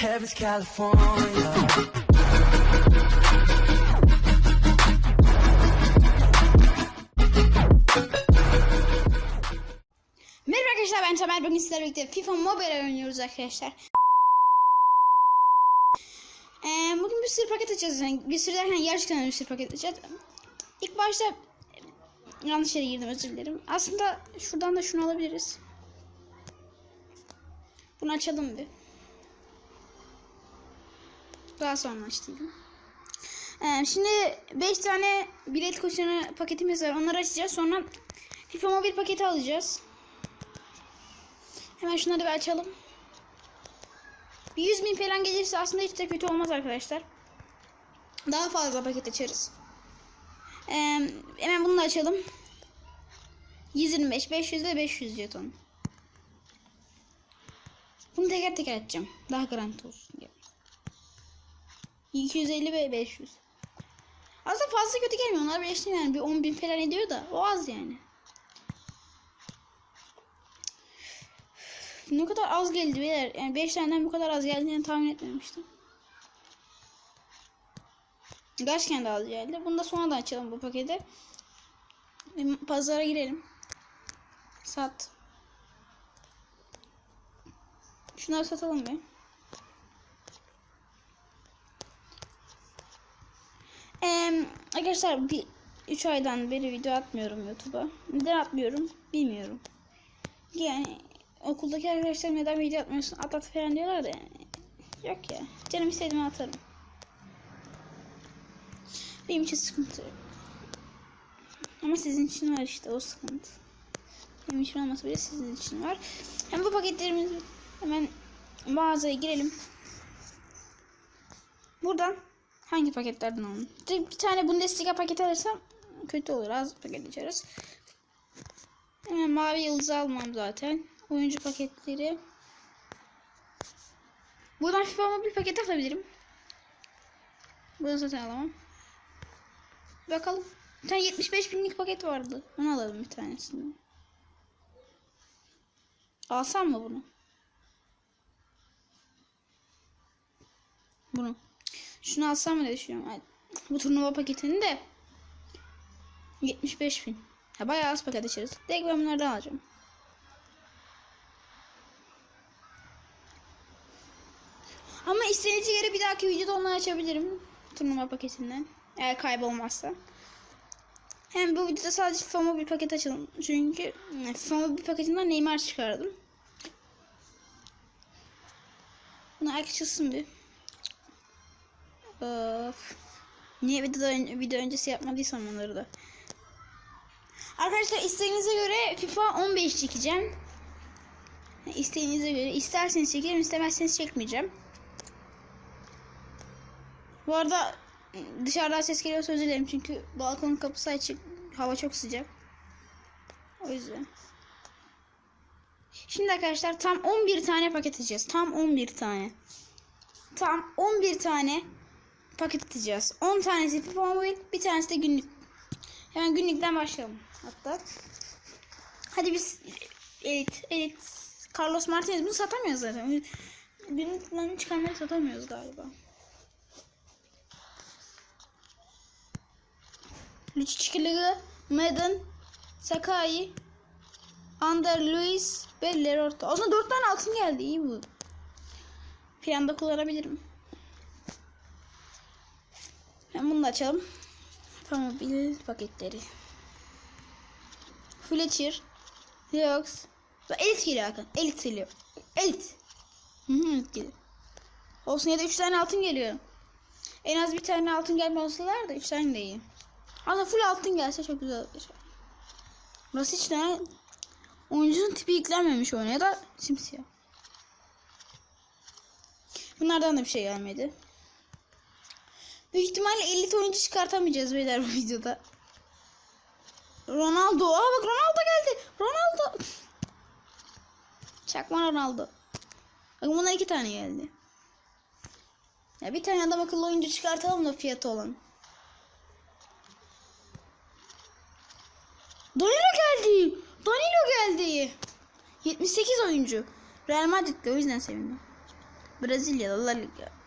heaven's California. Merhaba arkadaşlar ben Tamer bugün sizlerle birlikte FIFA Mobile oynuyoruz arkadaşlar. Ee, bugün bir sürü paket açacağız. Yani bir sürü derken gerçekten bir sürü paket açacağız. İlk başta yanlış yere girdim özür dilerim. Aslında şuradan da şunu alabiliriz. Bunu açalım bir. Daha sonra açtım. Ee, şimdi 5 tane bilet koşunu paketimiz var. Onları açacağız. Sonra FIFA Mobile paketi alacağız. Hemen şunları bir açalım. Bir 100 bin falan gelirse aslında hiç de kötü olmaz arkadaşlar. Daha fazla paket açarız. Ee, hemen bunu da açalım. 125, 500 ve 500 jeton. Bunu teker teker açacağım. Daha garanti olsun. 250 ve 500. Aslında fazla kötü gelmiyor. Onlar birleşti yani. Bir 10 bin falan ediyor da. O az yani. Ne kadar az geldi beyler. Yani 5 taneden bu kadar az geldiğini tahmin etmemiştim. Gerçekten de az geldi. Bunu da sonradan açalım bu paketi. Pazara girelim. Sat. Şunları satalım bir. Ee, arkadaşlar bir 3 aydan beri video atmıyorum YouTube'a. Neden atmıyorum bilmiyorum. Yani okuldaki arkadaşlarım neden video atmıyorsun at at falan diyorlar da. Yok ya. Canım istediğimi atarım. Benim için sıkıntı yok. Ama sizin için var işte o sıkıntı. Benim için olmasa bile sizin için var. Hem bu paketlerimizi hemen mağazaya girelim. Buradan hangi paketlerden alalım? Bir tane Bundesliga paketi alırsam kötü olur. Az paket açarız. Hemen mavi yıldızı almam zaten. Oyuncu paketleri. Buradan FIFA mobil paket alabilirim. Bunu zaten alamam. Bakalım. Bir tane 75 binlik paket vardı. Onu alalım bir tanesini. Alsam mı bunu? Bunu. Şunu alsam mı diye düşünüyorum. Ay, Bu turnuva paketini de 75 bin. Ha, bayağı az paket açarız. Direkt ben bunlardan alacağım. Ama istediğiniz yere bir dahaki videoda onları açabilirim. Turnuva paketinden. Eğer kaybolmazsa. Hem bu videoda sadece FIFA Mobile paket açalım. Çünkü FIFA Mobile paketinden Neymar çıkardım. Bunu açılsın bir. Of. Niye video, video öncesi yapmadıysam onları da. Arkadaşlar isteğinize göre FIFA 15 çekeceğim. İsteğinize göre isterseniz çekerim istemezseniz çekmeyeceğim. Bu arada dışarıdan ses geliyorsa özür dilerim çünkü balkonun kapısı açık. Hava çok sıcak. O yüzden. Şimdi arkadaşlar tam 11 tane paket açacağız. Tam 11 tane. Tam 11 tane paket atacağız. 10 tanesi FIFA Mobile, bir tanesi de günlük. Hemen günlükten başlayalım hatta. Hadi biz elit elit Carlos Martinez bunu satamıyoruz zaten. Günlükten çıkarmayı satamıyoruz galiba. Lucic Madden, Sakai, Ander Luis ve Lerorto. Aslında 4 tane altın geldi. iyi bu. Planda kullanabilirim. Ben bunu da açalım. Mobil paketleri. Fletcher, Leox Elit geliyor Hakan. Elit geliyor. Elit. Hı hı Elit geliyor. Olsun ya da 3 tane altın geliyor. En az bir tane altın gelmeseler de 3 tane de iyi. Aslında full altın gelse çok güzel olur. Burası hiç ne? Oyuncunun tipi yüklenmemiş oyuna ya da simsiyah. Bunlardan da bir şey gelmedi. Büyük ihtimalle elit oyuncu çıkartamayacağız beyler bu videoda. Ronaldo. Aa bak Ronaldo geldi. Ronaldo. Çakma Ronaldo. Bakın buna iki tane geldi. Ya bir tane adam akıllı oyuncu çıkartalım da fiyatı olan. Danilo geldi. Danilo geldi. 78 oyuncu. Real Madrid'de o yüzden sevindim. Brezilya'da La Liga.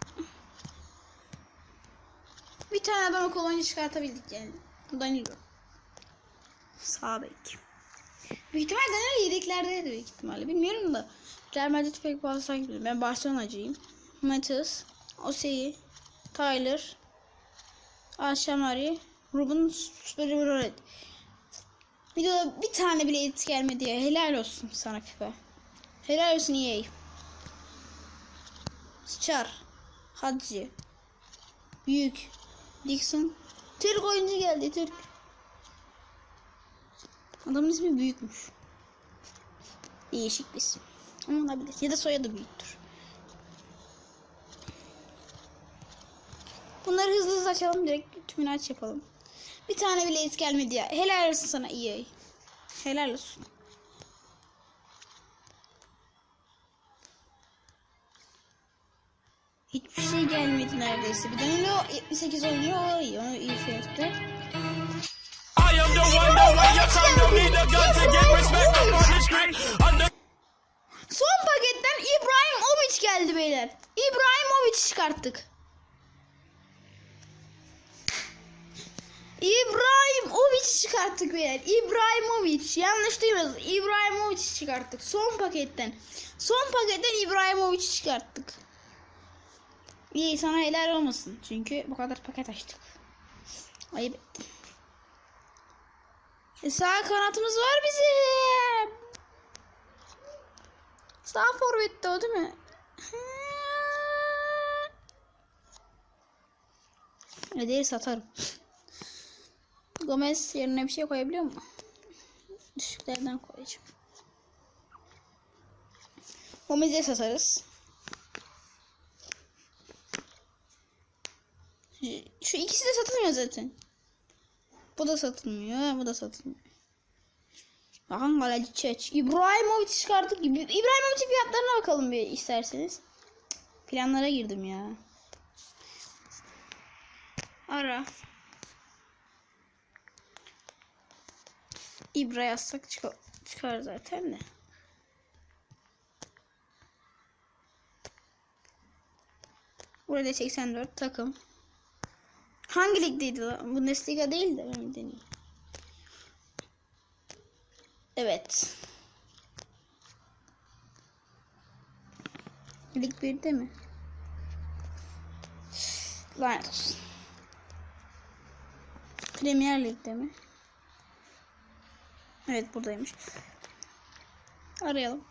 Bir tane adam oyuncu çıkartabildik yani. Danilo. Sağ bek. Büyük ihtimalle Danilo yedeklerdeydi büyük ihtimalle. Bilmiyorum da. Real Madrid pek fazla takip ediyorum. Ben Barcelona'cıyım. Matias, Oseyi, Tyler, Aşamari, Ruben Süperioret. Videoda bir tane bile edit gelmedi ya. Helal olsun sana FIFA. Helal olsun EA. Çar. Hacı. Büyük. Dixon. Türk oyuncu geldi Türk. Adamın ismi büyükmüş. Değişik bir isim. Ama olabilir. Ya da soyadı büyüktür. Bunları hızlı hızlı açalım. Direkt tümünü aç yapalım. Bir tane bile et gelmedi ya. Helal olsun sana EA. Helal olsun. Hiçbir şey gelmedi neredeyse. Bir Danilo 78 oynuyor. O iyi. Onu iyi fiyatta. I am the one that when you turn to me the gun to get respect up on the street. Under Son paketten İbrahimovic geldi beyler. İbrahimovic çıkarttık. İbrahimovic çıkarttık beyler. İbrahimovic. Yanlış duymadınız. İbrahimovic çıkarttık. Son paketten. Son paketten İbrahimovic çıkarttık. İyi sana helal olmasın. Çünkü bu kadar paket açtık. Ayıp ettim. E, sağ kanatımız var bizim. Sağ forvette o değil mi? Ne değil satarım. Gomez yerine bir şey koyabiliyor mu? Düşüklerden koyacağım. Gomez'e satarız. Şu ikisi de satılmıyor zaten. Bu da satılmıyor, bu da satılmıyor. Bakın kaleci çeç. İbrahimovic çıkarttık. İb- İbrahimovic'in fiyatlarına bakalım bir isterseniz. Planlara girdim ya. Ara. İbra yazsak çıkar, çıkar zaten de. Burada 84 takım. Hangi ligdeydi? Bundesliga değil de ben deneyeyim. Evet. Lig 1'de mi? Lanet olsun. Premier Lig'de mi? Evet buradaymış. Arayalım.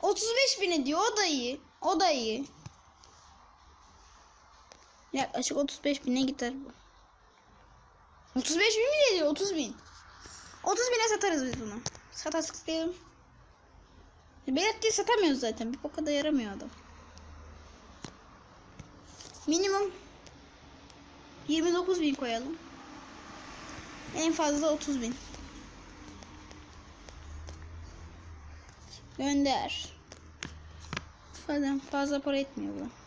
35 bine diyor o da iyi. O da iyi. Yaklaşık 35 bine gider bu. 35 bin mi geliyor? 30 bin. 30 bine satarız biz bunu. Satarsak diyelim. Berat diye satamıyoruz zaten. Bir boka da yaramıyor adam. Minimum 29 bin koyalım. En fazla 30 bin. Gönder. Fazla, fazla para etmiyor bu.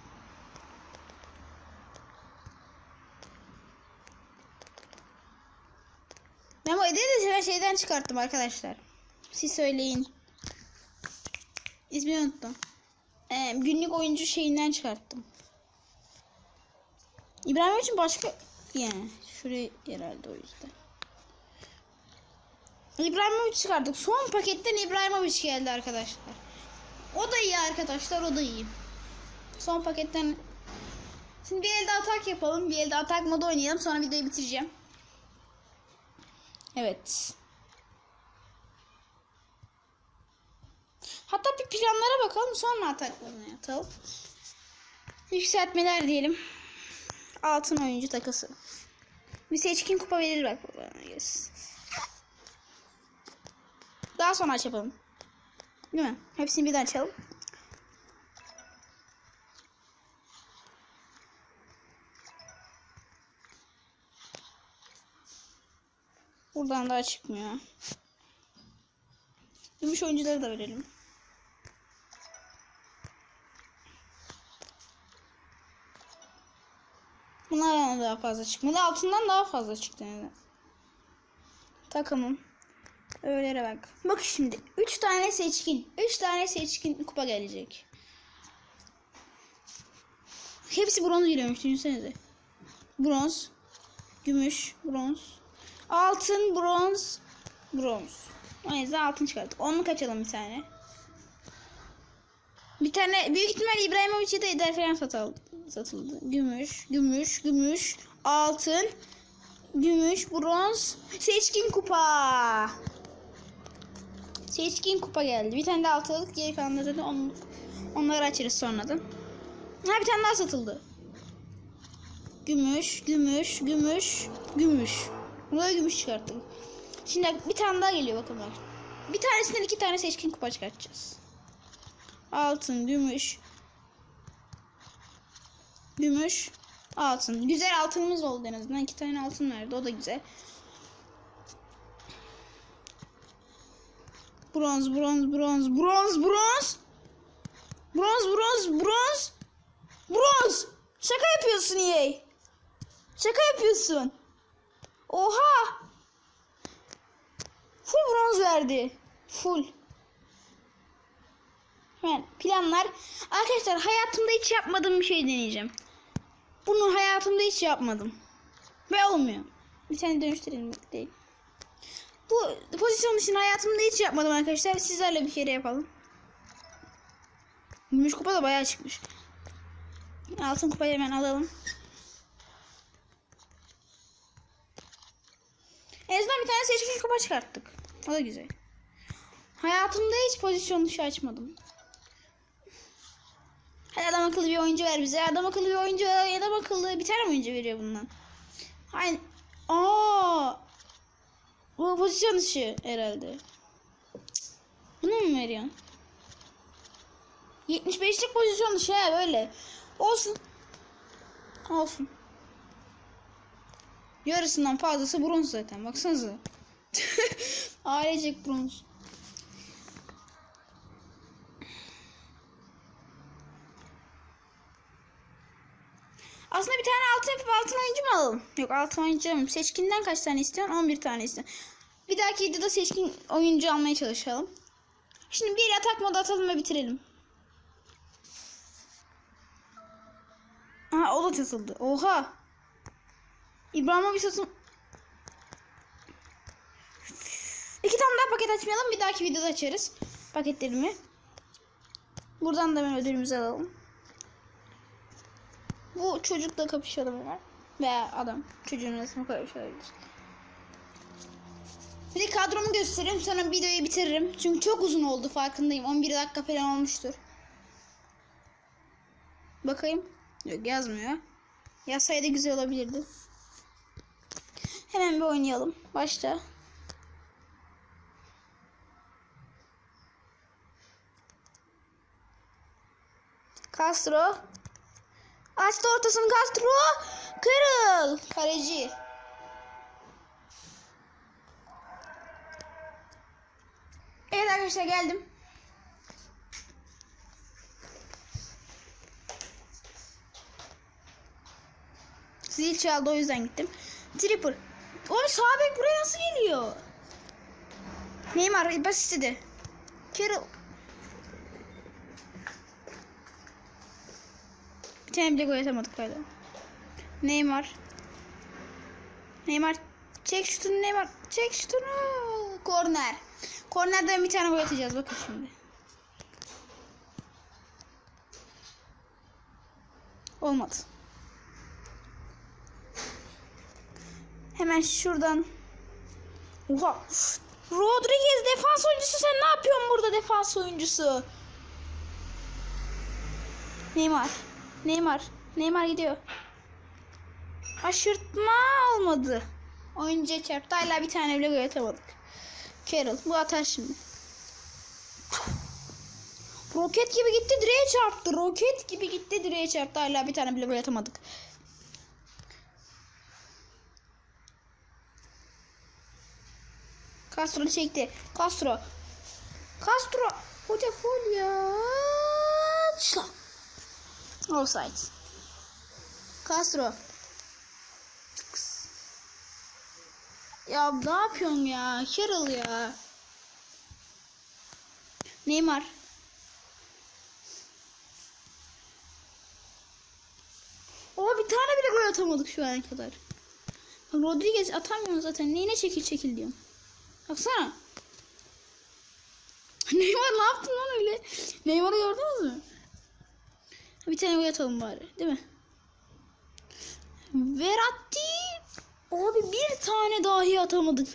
Ben bu ödevi de ben şeyden çıkarttım arkadaşlar. Siz söyleyin. İsmini unuttum. Ee, günlük oyuncu şeyinden çıkarttım. İbrahim için başka yani şuraya herhalde o yüzden. İbrahimovic çıkardık. Son paketten İbrahimovic geldi arkadaşlar. O da iyi arkadaşlar, o da iyi. Son paketten Şimdi bir elde atak yapalım. Bir elde atak modu oynayalım. Sonra videoyu bitireceğim. Evet. Hatta bir planlara bakalım sonra ataklarını atalım. Yükseltmeler diyelim. Altın oyuncu takası. Bir seçkin kupa verir bak. Daha sonra aç yapalım. Değil mi? Hepsini birden açalım. Buradan daha çıkmıyor. Gümüş oyuncuları da verelim. Bunlardan da daha fazla çıkmadı. Altından daha fazla çıktı yani. Takımım. Öylere bak. Bak şimdi. 3 tane seçkin. 3 tane seçkin kupa gelecek. hepsi bronz geliyormuş düşünsenize. Bronz, gümüş, bronz, altın, bronz, bronz. O yüzden altın çıkarttık. Onu kaçalım bir tane. Bir tane büyük ihtimal İbrahimovic'e de eder falan satıldı. satıldı. Gümüş, gümüş, gümüş, altın, gümüş, bronz, seçkin kupa. Seçkin kupa geldi. Bir tane de altılık geri kalanları da on, onları açarız sonradan. Ha bir tane daha satıldı. Gümüş, gümüş, gümüş, gümüş. Burada gümüş çıkarttık. Şimdi bir tane daha geliyor bakın bak. Bir tanesinden iki tane seçkin kupa çıkartacağız. Altın, gümüş. Gümüş, altın. Güzel altınımız oldu en azından. İki tane altın verdi. O da güzel. Bronz, bronz, bronz, bronz, bronz. Bronz, bronz, bronz. Bronz. Şaka yapıyorsun EA. Şaka yapıyorsun. Oha. Full bronz verdi. Full. Hemen planlar. Arkadaşlar hayatımda hiç yapmadığım bir şey deneyeceğim. Bunu hayatımda hiç yapmadım. Ve olmuyor. Bir tane dönüştürelim değil. Bu pozisyon için hayatımda hiç yapmadım arkadaşlar. Sizlerle bir kere yapalım. Gümüş kupa da bayağı çıkmış. Altın kupayı hemen alalım. En azından bir tane seçmiş kupa çıkarttık. O da güzel. Hayatımda hiç pozisyon dışı açmadım. Hadi adam akıllı bir oyuncu ver bize. Adam akıllı bir oyuncu. Adam akıllı bir tane oyuncu veriyor bundan. Aynen. Aa! Bu pozisyon dışı herhalde. Bunu mu veriyorsun? 75'lik pozisyon dışı he böyle. Olsun. Olsun. Yarısından fazlası bronz zaten. Baksanıza. Ailecek bronz. Aslında bir tane altın altın oyuncu mu alalım? Yok altın oyuncu alalım. Seçkinden kaç tane istiyorsun? 11 tane istiyorum. Bir dahaki videoda seçkin oyuncu almaya çalışalım. Şimdi bir atak modu atalım ve bitirelim. Aha o da satıldı. Oha. İbrahimovic satın. İki tane daha paket açmayalım. Bir dahaki videoda açarız. Paketlerimi. Buradan da hemen ödülümüzü alalım. Bu çocukla kapışalım hemen. Veya adam. Çocuğun koymuş olabilir. Bir de kadromu göstereyim. Sonra videoyu bitiririm. Çünkü çok uzun oldu farkındayım. 11 dakika falan olmuştur. Bakayım. Yok yazmıyor. Yazsaydı güzel olabilirdi. Hemen bir oynayalım. Başla. Castro. Açtı ortasını Castro. Kırıl. Kaleci. Evet arkadaşlar geldim. Zil çaldı o yüzden gittim. Tripper. Oğlum sağ bek buraya nasıl geliyor? Neymar bas istedi. Carroll. Bir tane bile gol atamadık galiba. Neymar. Neymar. Çek şutunu Neymar. Çek şutunu. Korner. Kornerden bir tane gol atacağız bakın şimdi. Olmadı. Hemen şuradan. Oha. Rodriguez defans oyuncusu sen ne yapıyorsun burada defans oyuncusu? Neymar. Neymar. Neymar gidiyor. Aşırtma olmadı. Oyuncuya çarptı. Hala bir tane bile gol atamadık. Carroll. Bu atar şimdi. Roket gibi gitti direğe çarptı. Roket gibi gitti direğe çarptı. Hala bir tane bile gol atamadık. Castro çekti. Castro. Castro. Hoca full ya. Şlak. Offside. Castro. Ya ne yapıyorsun ya? Carroll ya. Neymar. bir tane bile gol atamadık şu ana kadar. Rodriguez atamıyor zaten. Neyine çekil çekil diyorum. Baksana. Neymar ne yaptın lan öyle? Neymar'ı gördünüz mü? Bir tane gol bari. Değil mi? Verratti. Abi bir tane dahi atamadık.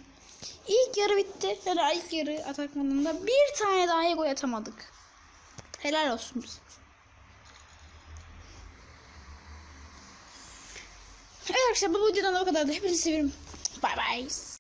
İlk yarı bitti. Yani ilk yarı atak modunda bir tane dahi gol atamadık. Helal olsun bize. Evet arkadaşlar bu videodan da bu kadar. Hepinizi seviyorum. Bye bye.